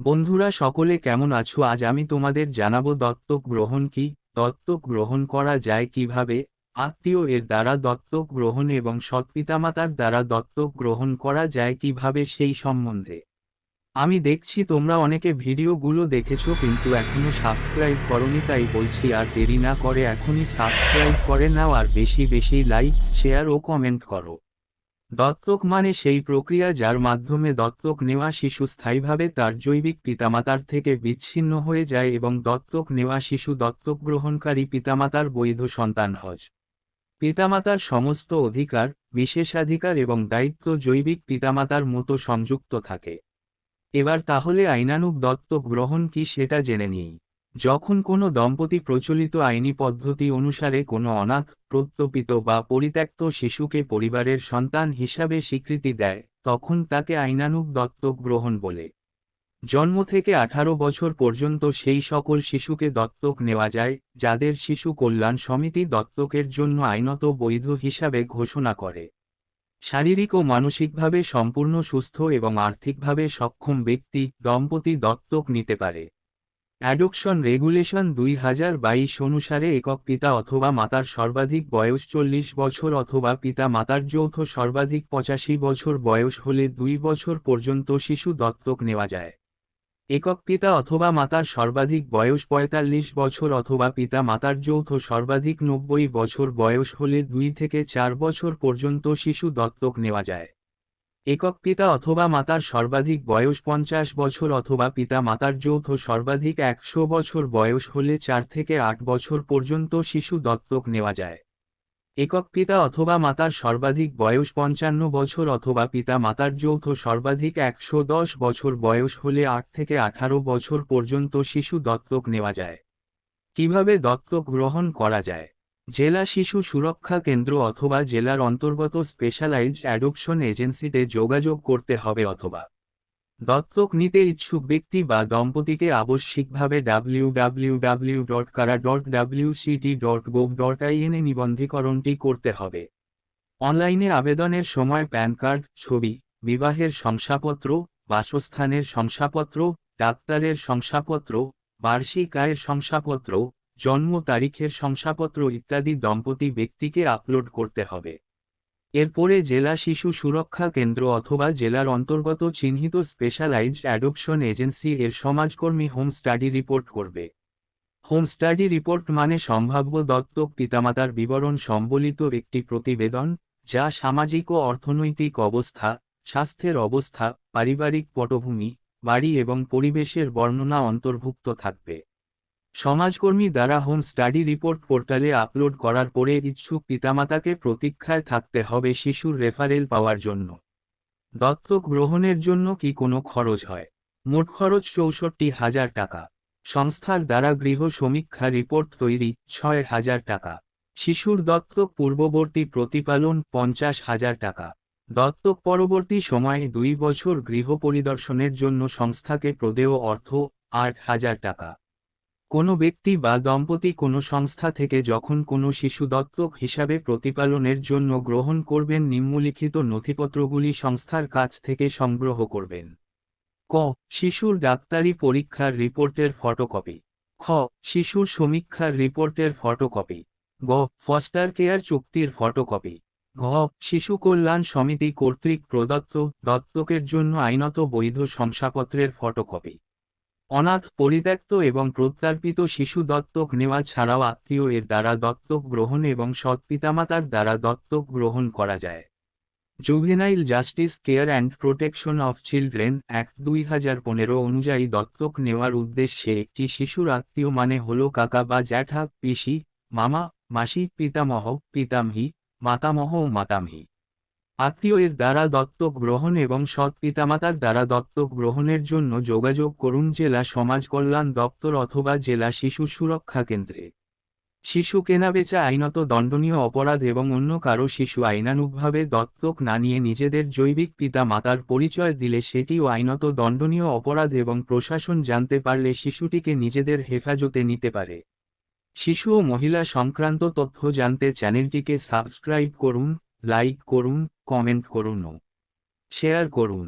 বন্ধুরা সকলে কেমন আছো? আজ আমি তোমাদের জানাব দত্তক গ্রহণ কি? দত্তক গ্রহণ করা যায় কীভাবে? আত্মীয় এর দ্বারা দত্তক গ্রহণ এবং সৎপিতামাতার দ্বারা দত্তক গ্রহণ করা যায় কীভাবে সেই সম্বন্ধে। আমি দেখছি তোমরা অনেকে ভিডিওগুলো দেখেছ কিন্তু এখনও সাবস্ক্রাইব করনি তাই বলছি আর দেরি না করে এখনই সাবস্ক্রাইব করে নাও আর বেশি বেশি লাইক, শেয়ার ও কমেন্ট করো। দত্তক মানে সেই প্রক্রিয়া যার মাধ্যমে দত্তক নেওয়া শিশু স্থায়ীভাবে তার জৈবিক পিতামাতার থেকে বিচ্ছিন্ন হয়ে যায় এবং দত্তক নেওয়া শিশু দত্তক গ্রহণকারী পিতামাতার বৈধ সন্তান হজ। পিতামাতার সমস্ত অধিকার, বিশেষাধিকার এবং দায়িত্ব জৈবিক পিতামাতার মতো সংযুক্ত থাকে। এবার তাহলে আইনানুক দত্তক গ্রহণ কি সেটা জেনে নিই। যখন কোনো দম্পতি প্রচলিত আইনি পদ্ধতি অনুসারে কোনো অনাথ প্রত্যপিত বা পরিত্যক্ত শিশুকে পরিবারের সন্তান হিসাবে স্বীকৃতি দেয়, তখন তাকে আইনানুক দত্তক গ্রহণ বলে। জন্ম থেকে আঠারো বছর পর্যন্ত সেই সকল শিশুকে দত্তক নেওয়া যায়, যাদের শিশু কল্যাণ সমিতি দত্তকের জন্য আইনত বৈধ হিসাবে ঘোষণা করে। শারীরিক ও মানসিকভাবে সম্পূর্ণ সুস্থ এবং আর্থিকভাবে সক্ষম ব্যক্তি দম্পতি দত্তক নিতে পারে। অ্যাডপশন রেগুলেশন দুই হাজার বাইশ অনুসারে একক পিতা অথবা মাতার সর্বাধিক বয়স চল্লিশ বছর অথবা পিতা মাতার যৌথ সর্বাধিক পঁচাশি বছর বয়স হলে দুই বছর পর্যন্ত শিশু দত্তক নেওয়া যায়। একক পিতা অথবা মাতার সর্বাধিক বয়স পঁয়তাল্লিশ বছর অথবা পিতা মাতার যৌথ সর্বাধিক নব্বই বছর বয়স হলে দুই থেকে চার বছর পর্যন্ত শিশু দত্তক নেওয়া যায়। একক পিতা অথবা মাতার সর্বাধিক বয়স পঞ্চাশ বছর অথবা পিতা মাতার যৌথ সর্বাধিক একশো বছর বয়স হলে চার থেকে আট বছর পর্যন্ত শিশু দত্তক নেওয়া যায়। একক পিতা অথবা মাতার সর্বাধিক বয়স পঞ্চান্ন বছর অথবা পিতা মাতার যৌথ সর্বাধিক একশো দশ বছর বয়স হলে আট থেকে আঠারো বছর পর্যন্ত শিশু দত্তক নেওয়া যায়। কীভাবে দত্তক গ্রহণ করা যায়? জেলা শিশু সুরক্ষা কেন্দ্র অথবা জেলার অন্তর্গত স্পেশালাইজড অ্যাডপশন এজেন্সিতে যোগাযোগ করতে হবে অথবা দত্তক নিতে ইচ্ছুক ব্যক্তি বা দম্পতিকে আবশ্যিকভাবে W W W dot CARA dot ডাব্লিউসিটি dot gov dot আইএনে নিবন্ধীকরণটি করতে হবে। অনলাইনে আবেদনের সময় প্যান কার্ড, ছবি, বিবাহের শংসাপত্র, বাসস্থানের শংসাপত্র, ডাক্তারের শংসাপত্র, বার্ষিক আয়ের শংসাপত্র জন্ম তারিখের শংসাপত্র ইত্যাদি দম্পতি ব্যক্তিকে আপলোড করতে হবে। এরপরে জেলা শিশু সুরক্ষা কেন্দ্র অথবা জেলার অন্তর্গত চিহ্নিত স্পেশালাইজড অ্যাডপশন এজেন্সি এর সমাজকর্মী হোম স্টাডি রিপোর্ট করবে। হোম স্টাডি রিপোর্ট মানে সম্ভাব্য দত্তক পিতামাতার বিবরণ সম্বলিত একটি প্রতিবেদন, যা সামাজিক ও অর্থনৈতিক অবস্থা, স্বাস্থ্যের অবস্থা, পারিবারিক পটভূমি, বাড়ি এবং পরিবেশের বর্ণনা অন্তর্ভুক্ত থাকবে। সমাজকর্মী দ্বারা হোম স্টাডি রিপোর্ট পোর্টালে আপলোড করার পরে ইচ্ছুক পিতামাতাকে প্রতীক্ষায় থাকতে হবে শিশুর রেফারেল পাওয়ার জন্য। দত্তক গ্রহণের জন্য কি কোনো খরচ হয়? মোট খরচ চৌষট্টি হাজার টাকা। সংস্থার দ্বারা গৃহ সমীক্ষা রিপোর্ট তৈরি ছয় হাজার টাকা। শিশুর দত্তক পূর্ববর্তী প্রতিপালন পঞ্চাশ হাজার টাকা। দত্তক পরবর্তী সময়ে দুই বছর গৃহ পরিদর্শনের জন্য সংস্থাকে প্রদেয় অর্থ আট হাজার টাকা। কোনো ব্যক্তি বা দম্পতি কোনো সংস্থা থেকে যখন কোনো শিশু দত্তক হিসাবে প্রতিপালনের জন্য গ্রহণ করবেন, নিম্নলিখিত নথিপত্রগুলি সংস্থার কাছ থেকে সংগ্রহ করবেন। ক. শিশুর ডাক্তারি পরীক্ষার রিপোর্টের ফটোকপি। খ. শিশুর সমীক্ষার রিপোর্টের ফটোকপি। গ. ফস্টার কেয়ার চুক্তির ফটোকপি। ঘ. শিশু কল্যাণ সমিতি কর্তৃক প্রদত্ত দত্তকের জন্য আইনত বৈধ শংসাপত্রের ফটোকপি। অনাথ পরিত্যক্ত এবং প্রত্যার্পিত শিশু দত্তক নেওয়া ছাড়াও আত্মীয় এর দ্বারা দত্তক গ্রহণ এবং সৎ পিতামাতার দ্বারা দত্তক গ্রহণ করা যায়। Juvenile justice care and protection of children act দুই হাজার পনেরো অনুযায়ী দত্তক নেওয়ার উদ্দেশ্যে একটি শিশুর আত্মীয় মানে হল কাকা বা জ্যাঠা, পিসি, মামা, মাসি, পিতামহ, পিতামহী, মাতামহ ও মাতামহী। আত্মীয় এর দ্বারা দত্তক গ্রহণ এবং সৎ পিতামাতার দ্বারা দত্তক গ্রহণের জন্য যোগাযোগ করুন জেলা সমাজ কল্যাণ দপ্তর অথবা জেলা শিশু সুরক্ষা কেন্দ্রে। শিশু কেনাবেচা আইনত দণ্ডনীয় অপরাধ এবং অন্য কারও শিশু আইনানুগভাবে দত্তক না নিয়ে নিজেদের জৈবিক পিতা মাতার পরিচয় দিলে সেটিও আইনত দণ্ডনীয় অপরাধ এবং প্রশাসন জানতে পারলে শিশুটিকে নিজেদের হেফাজতে নিতে পারে। শিশু ও মহিলা সংক্রান্ত তথ্য জানতে চ্যানেলটিকে সাবস্ক্রাইব করুন। লাইক করুন কমেন্ট করুন ও শেয়ার করুন।